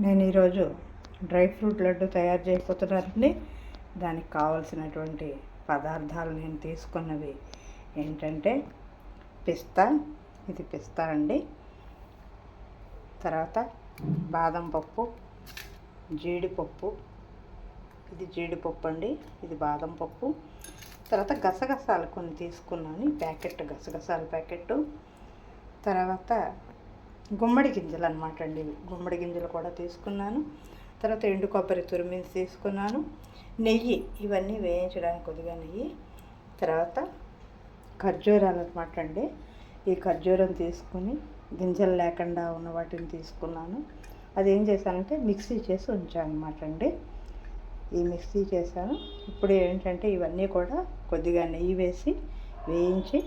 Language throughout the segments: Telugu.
నేను ఈరోజు డ్రై ఫ్రూట్ లడ్డు తయారు చేయబోతున్నానండి దానికి కావలసినటువంటి పదార్థాలు నేను తీసుకున్నవి ఏంటంటే పిస్తా ఇది పిస్తా అండి. తర్వాత బాదం పప్పు జీడిపప్పు ఇది జీడిపప్పు అండి ఇది బాదం పప్పు. తర్వాత గసగసాలు కొన్ని తీసుకున్నాను ప్యాకెట్ గసగసాల ప్యాకెట్ తర్వాత గుమ్మడి గింజలు అనమాట అండి ఇవి. గుమ్మడి గింజలు కూడా తీసుకున్నాను. తర్వాత ఎండు కొబ్బరి తురిమించి తీసుకున్నాను. నెయ్యి ఇవన్నీ వేయించడానికి కొద్దిగా నెయ్యి. తర్వాత ఖర్జూరాలు అనమాట అండి. ఈ ఖర్జూరం తీసుకుని గింజలు లేకుండా ఉన్న వాటిని తీసుకున్నాను. అది ఏం చేశానంటే మిక్సీ చేసి ఉంచాను అనమాట అండి. ఈ మిక్సీ చేశాను. ఇప్పుడు ఏంటంటే ఇవన్నీ కూడా కొద్దిగా నెయ్యి వేసి వేయించి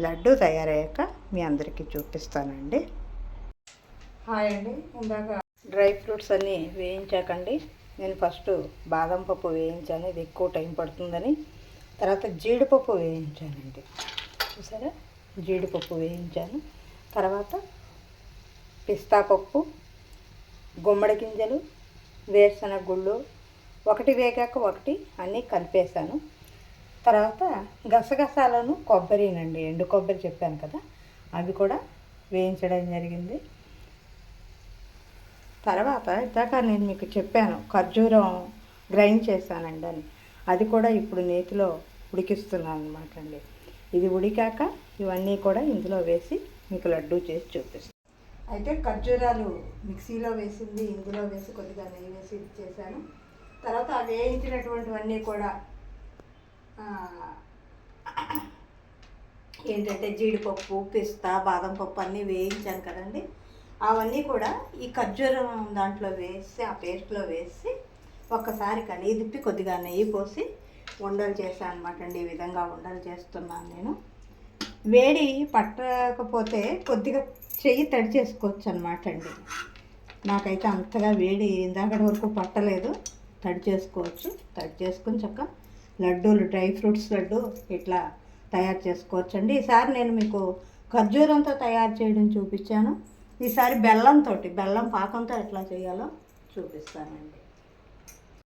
లడ్డు తయారయ్యాక మీ అందరికీ చూపిస్తానండి. హాయ్ అండి. ఇందాక డ్రై ఫ్రూట్స్ అన్నీ వేయించాకండి. నేను ఫస్ట్ బాదం పప్పు వేయించాను. ఇది ఎక్కువ టైం పడుతుందని. తర్వాత జీడిపప్పు వేయించానండి. చూసారా? జీడిపప్పు వేయించాను. తర్వాత పిస్తా పప్పు గుమ్మడి గింజలు వేరుశనగ గుళ్ళు ఒకటి వేగాక ఒకటి అన్నీ కలిపేశాను. తర్వాత గసగసాలను కొబ్బరినండి. ఎండు కొబ్బరి చెప్పాను కదా అవి కూడా వేయించడం జరిగింది. తర్వాత ఇందాక నేను మీకు చెప్పాను ఖర్జూరం గ్రైండ్ చేశానండి అని. అది కూడా ఇప్పుడు నేతిలో ఉడికిస్తున్నాను అనమాట అండి. ఇది ఉడికాక ఇవన్నీ కూడా ఇందులో వేసి మీకు లడ్డూ చేసి చూపిస్తాను. అయితే ఖర్జూరాలు మిక్సీలో వేసింది ఇందులో వేసి కొద్దిగా నెయ్యి వేసి ఇది చేశాను. తర్వాత వేయించినటువంటివన్నీ కూడా ఏంటంటే జీడిపప్పు పిస్తా బాదం పప్పు అన్నీ వేయించాను కదండి. అవన్నీ కూడా ఈ ఖర్జూరం దాంట్లో వేసి ఆ పేస్ట్లో వేసి ఒక్కసారి కనీ తిప్పి కొద్దిగా నెయ్యి పోసి ఉండలు చేశాను అనమాట అండి. ఈ విధంగా ఉండలు చేస్తున్నాను నేను. వేడి పట్టకపోతే కొద్దిగా చెయ్యి తడి చేసుకోవచ్చు అనమాట అండి. నాకైతే అంతగా వేడి ఇందాకటి వరకు పట్టలేదు. తడి చేసుకోవచ్చు. తడి చేసుకుని చక్క లడ్డూలు డ్రై ఫ్రూట్స్ లడ్డు ఇట్లా తయారు చేసుకోవచ్చండి. ఈసారి నేను మీకు ఖర్జూరంతో తయారు చేయడం చూపించాను. ఈసారి బెల్లంతో బెల్లం పాకంతో ఎట్లా చేయాలో చూపిస్తానండి.